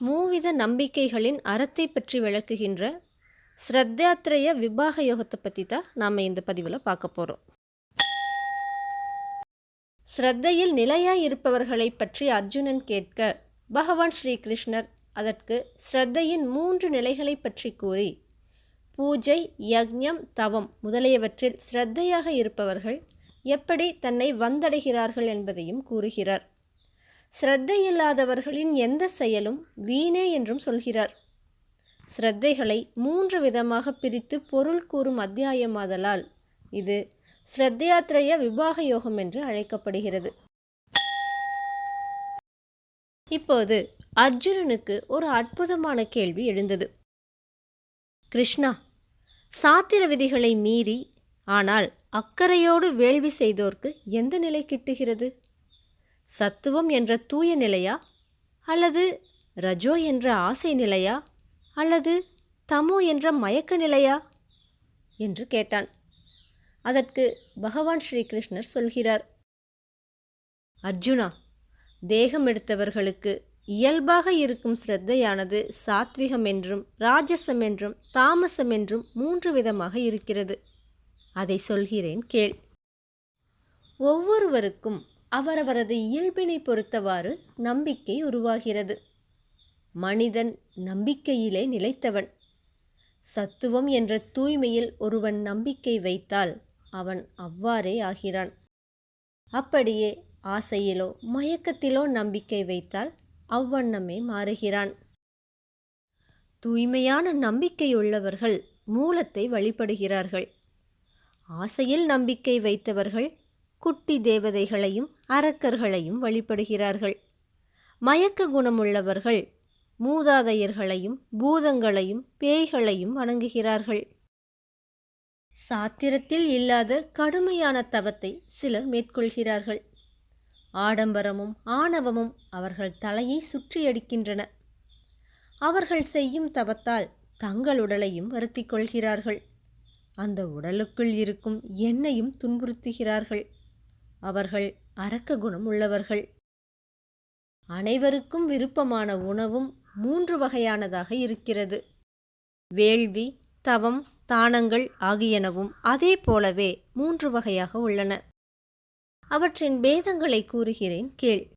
மூவித நம்பிக்கைகளின் அறத்தை பற்றி விளக்குகின்ற ஸ்ரத்தாத்ரய விபாக யோகத்தை பற்றி தான் நாம் இந்த பதிவில் பார்க்க போகிறோம் ஸ்ரத்தையில் நிலையாய் இருப்பவர்களை பற்றி அர்ஜுனன் கேட்க பகவான் ஸ்ரீகிருஷ்ணர் அதற்கு ஸ்ரத்தையின் மூன்று நிலைகளை பற்றி கூறி பூஜை யக்ஞம் தவம் முதலியவற்றில் ஸ்ரத்தையாக இருப்பவர்கள் எப்படி தன்னை வந்தடைகிறார்கள் என்பதையும் கூறுகிறார். ஸ்ரத்தையில்லாதவர்களின் எந்த செயலும் வீணே என்றும் சொல்கிறார். ஸ்ரத்தைகளை மூன்று விதமாக பிரித்து பொருள் கூறும் அத்தியாயமாதலால் இது ஸ்ரத்தையாத்ரய விவாக யோகம் என்று அழைக்கப்படுகிறது. இப்போது அர்ஜுனனுக்கு ஒரு அற்புதமான கேள்வி எழுந்தது. கிருஷ்ணா சாத்திர விதிகளை மீறி ஆனால் அக்கறையோடு வேள்வி செய்தோர்க்கு எந்த நிலை கிட்டுகிறது? சத்துவம் என்ற தூய நிலையா? அல்லது ரஜோ என்ற ஆசை நிலையா? அல்லது தமோ என்ற மயக்க நிலையா? என்று கேட்டான். அதற்கு பகவான் ஸ்ரீகிருஷ்ணர் சொல்கிறார். அர்ஜுனா தேகம் எடுத்தவர்களுக்கு இயல்பாக இருக்கும் ஸ்ரத்தையானது சாத்விகம் என்றும் ராஜசம் என்றும் தாமசம் என்றும் மூன்று விதமாக இருக்கிறது. அதை சொல்கிறேன் கேள். ஒவ்வொருவருக்கும் அவரவரது இயல்பினை பொறுத்தவாறு நம்பிக்கை உருவாகிறது. மனிதன் நம்பிக்கையிலே நிலைத்தவன். சத்துவம் என்ற தூய்மையில் ஒருவன் நம்பிக்கை வைத்தால் அவன் அவ்வாறே ஆகிறான். அப்படியே ஆசையிலோ மயக்கத்திலோ நம்பிக்கை வைத்தால் அவ்வண்ணமே மாறுகிறான். தூய்மையான நம்பிக்கையுள்ளவர்கள் மூலத்தை வழிபடுகிறார்கள். ஆசையில் நம்பிக்கை வைத்தவர்கள் குட்டி தேவதைகளையும் அரக்கர்களையும் வழிபடுகிறார்கள். மயக்க குணமுள்ளவர்கள் மூதாதையர்களையும் பூதங்களையும் பேய்களையும் வணங்குகிறார்கள். சாத்திரத்தில் இல்லாத கடுமையான தவத்தை சிலர் மேற்கொள்கிறார்கள். ஆடம்பரமும் ஆணவமும் அவர்கள் தலையை சுற்றியடிக்கின்றன அவர்கள் செய்யும் தவத்தால் தங்கள் உடலையும் வருத்திக் கொள்கிறார்கள். அந்த உடலுக்குள் இருக்கும் எண்ணையும் துன்புறுத்துகிறார்கள். அவர்கள் அரக்க குணம் உள்ளவர்கள் அனைவருக்கும் விருப்பமான உணவும் மூன்று வகையானதாக இருக்கிறது. வேள்வி தவம் தானங்கள் ஆகியனவும் அதே போலவே மூன்று வகையாக உள்ளன. அவற்றின் பேதங்களை கூறுகிறேன் கேள்.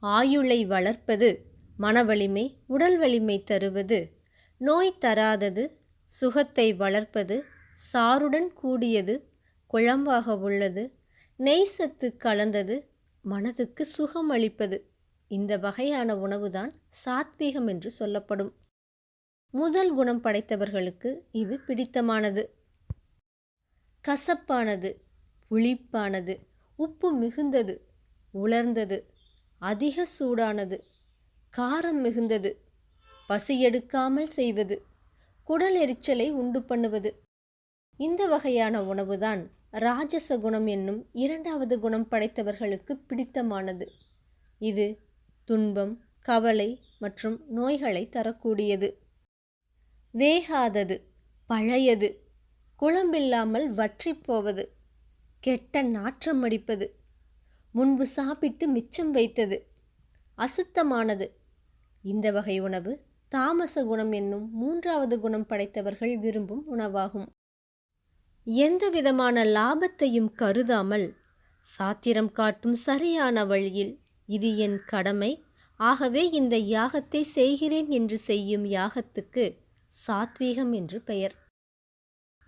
ஆயுளை வளர்ப்பது மனவலிமை உடல் வலிமை தருவது நோய் தராதது சுகத்தை வளர்ப்பது சாருடன் கூடியது குழம்பாக உள்ளது நெய் சத்து கலந்தது மனதுக்கு சுகம் அளிப்பது. இந்த வகையான உணவுதான் சாத்வீகம் என்று சொல்லப்படும். முதல் குணம் படைத்தவர்களுக்கு இது பிடித்தமானது. கசப்பானது புளிப்பானது உப்பு மிகுந்தது உலர்ந்தது அதிக சூடானது காரம் மிகுந்தது பசியெடுக்காமல் செய்வது குடல் எரிச்சலை உண்டு பண்ணுவது. இந்த வகையான உணவுதான் ராஜச குணம் என்னும் இரண்டாவது குணம் படைத்தவர்களுக்கு பிடித்தமானது. இது துன்பம் கவலை மற்றும் நோய்களை தரக்கூடியது. வேகாதது பழையது குழம்பில்லாமல் வற்றி போவது கெட்ட நாற்றம் அடிப்பது முன்பு சாப்பிட்டு மிச்சம் வைத்தது அசுத்தமானது. இந்த வகை உணவு தாமச குணம் என்னும் மூன்றாவது குணம் படைத்தவர்கள் விரும்பும் உணவாகும். எந்த விதமான லாபத்தையும் கருதாமல் சாத்திரம் காட்டும் சரியான வழியில் இது என் கடமை. ஆகவே இந்த யாகத்தை செய்கிறேன் என்று செய்யும் யாகத்துக்கு சாத்வீகம் என்று பெயர்.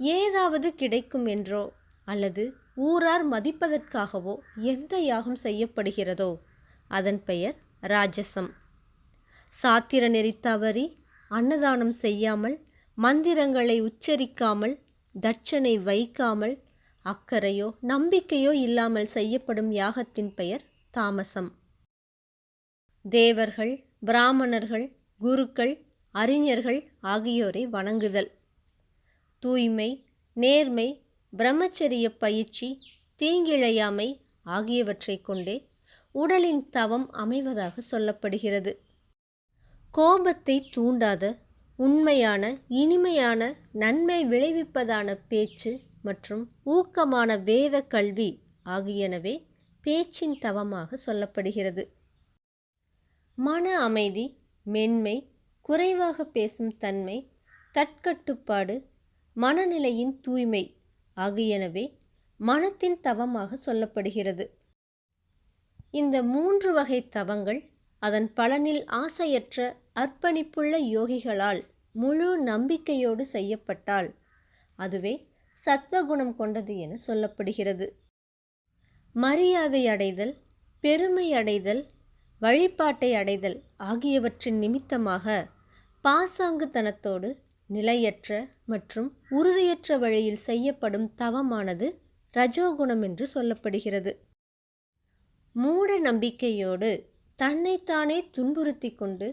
ஏதாவது கிடைக்கும் என்றோ அல்லது ஊரார் மதிப்பதற்காகவோ எந்த யாகம் செய்யப்படுகிறதோ அதன் பெயர் ராஜசம். சாத்திர நெறி தவறி அன்னதானம் செய்யாமல் மந்திரங்களை உச்சரிக்காமல் தட்சனை வைக்காமல் அக்கறையோ நம்பிக்கையோ இல்லாமல் செய்யப்படும் யாகத்தின் பெயர் தாமசம். தேவர்கள் பிராமணர்கள் குருக்கள் அறிஞர்கள் ஆகியோரை வணங்குதல். தூய்மை நேர்மை பிரம்மச்சரிய பயிற்சி தீங்கிழையாமை ஆகியவற்றை கொண்டே உடலின் தவம் அமைவதாக சொல்லப்படுகிறது. கோபத்தை தூண்டாத உண்மையான இனிமையான நன்மை விளைவிப்பதான பேச்சு மற்றும் ஊக்கமான வேத கல்வி ஆகியனவே பேச்சின் தவமாக சொல்லப்படுகிறது. மன அமைதி மென்மை குறைவாக பேசும் தன்மை தற்கட்டுப்பாடு மனநிலையின் தூய்மை ஆகியனவே மனத்தின் தவமாக சொல்லப்படுகிறது. இந்த மூன்று வகை தவங்கள் அதன் பலனில் ஆசையற்ற அர்ப்பணிப்புள்ள யோகிகளால் முழு நம்பிக்கையோடு செய்யப்பட்டால் அதுவே சத்வகுணம் கொண்டது என சொல்லப்படுகிறது. மரியாதை அடைதல் பெருமை அடைதல் வழிபாட்டை அடைதல் ஆகியவற்றின் நிமித்தமாக பாசாங்குத்தனத்தோடு நிலையற்ற மற்றும் உறுதியற்ற வழியில் செய்யப்படும் தவமானது ரஜோகுணம் என்று சொல்லப்படுகிறது. மூட நம்பிக்கையோடு தன்னைத்தானே துன்புறுத்தி கொண்டு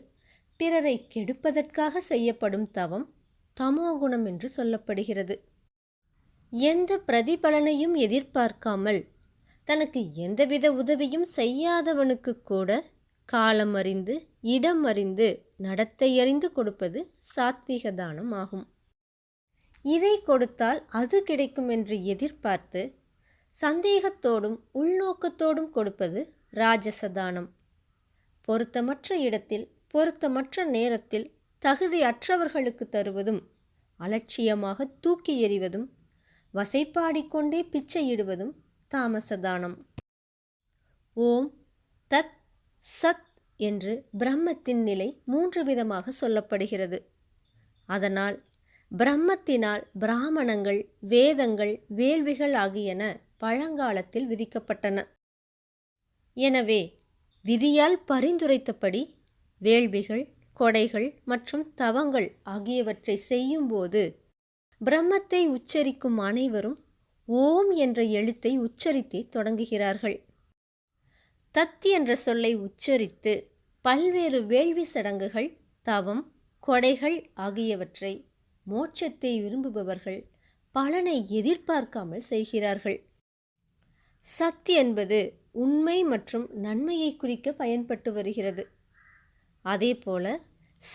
பிறரை கெடுப்பதற்காக செய்யப்படும் தவம் தமோகுணம் என்று சொல்லப்படுகிறது. எந்த பிரதிபலனையும் எதிர்பார்க்காமல் தனக்கு எந்தவித உதவியும் செய்யாதவனுக்கு கூட காலம் அறிந்து இடம் அறிந்து நடத்தை அறிந்து கொடுப்பது சாத்வீக தானம் ஆகும். இதை கொடுத்தால் அது கிடைக்கும் என்று எதிர்பார்த்து சந்தேகத்தோடும் உள்நோக்கத்தோடும் கொடுப்பது ராஜசதானம். பொருத்தமற்ற இடத்தில் பொருத்தமற்ற நேரத்தில் தகுதி அற்றவர்களுக்கு தருவதும் அலட்சியமாக தூக்கி எறிவதும் வசைப்பாடிக்கொண்டே பிச்சையிடுவதும் தாமசதானம். ஓம் தத் சத் என்று பிரம்மத்தின் நிலை மூன்று விதமாக சொல்லப்படுகிறது. அதனால் பிரம்மத்தினால் பிராமணங்கள் வேதங்கள் வேள்விகள் ஆகியன பழங்காலத்தில் விதிக்கப்பட்டன. எனவே விதியால் பரிந்துரைத்தபடி வேள்விகள் கொடைகள் மற்றும் தவங்கள் ஆகியவற்றை செய்யும்போது பிரம்மத்தை உச்சரிக்கும் அனைவரும் ஓம் என்ற எழுத்தை உச்சரித்தே தொடங்குகிறார்கள். தத் என்ற சொல்லை உச்சரித்து பல்வேறு வேள்வி சடங்குகள் தவம் கொடைகள் ஆகியவற்றை மோட்சத்தை விரும்புபவர்கள் பலனை எதிர்பார்க்காமல் செய்கிறார்கள். சத் என்பது உண்மை மற்றும் நன்மையை குறிக்க பயன்பட்டு வருகிறது. அதேபோல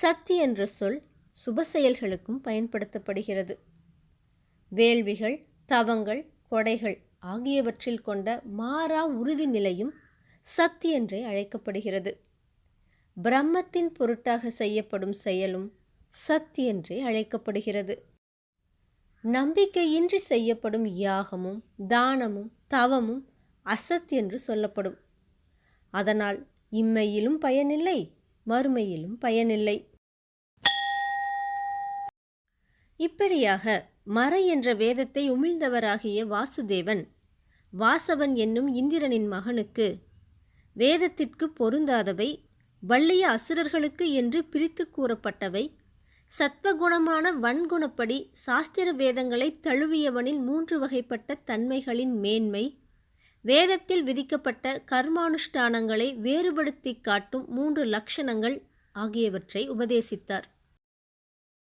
சத் என்ற சொல் சுப செயல்களுக்கும் பயன்படுத்தப்படுகிறது. வேள்விகள் தவங்கள் கொடைகள் ஆகியவற்றில் கொண்ட மாறா உறுதி நிலையும் சத் என்றே அழைக்கப்படுகிறது. பிரம்மத்தின் பொருட்டாக செய்யப்படும் செயலும் சத் என்றே அழைக்கப்படுகிறது. நம்பிக்கையின்றி செய்யப்படும் யாகமும் தானமும் தவமும் அசத் என்று சொல்லப்படும். அதனால் இம்மையிலும் பயனில்லை மறுமையிலும் பயனில்லை. இப்படியாக மர என்ற வேதத்தை உமிழ்ந்தவராகிய வாசுதேவன் வாசவன் என்னும் இந்திரனின் மகனுக்கு வேதத்திற்கு பொருந்தாதவை வள்ளிய அசுரர்களுக்கு என்று பிரித்து கூறப்பட்டவை சத்வகுணமான வன்குணப்படி சாஸ்திர வேதங்களை தழுவியவனின் மூன்று வகைப்பட்ட தன்மைகளின் மேன்மை வேதத்தில் விதிக்கப்பட்ட கர்மானுஷ்டானங்களை வேறுபடுத்தி காட்டும் மூன்று லட்சணங்கள் ஆகியவற்றை உபதேசித்தார்.